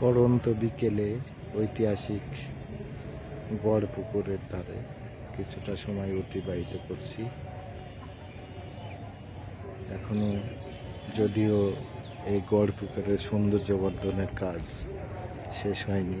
পড়ন্ত বিকেলে ঐতিহাসিক গড় পুকুরের ধারে কিছুটা সময় অতিবাহিত করছি। এখনও যদিও এই গড় পুকুরের সৌন্দর্য বর্ধনের কাজ শেষ হয়নি।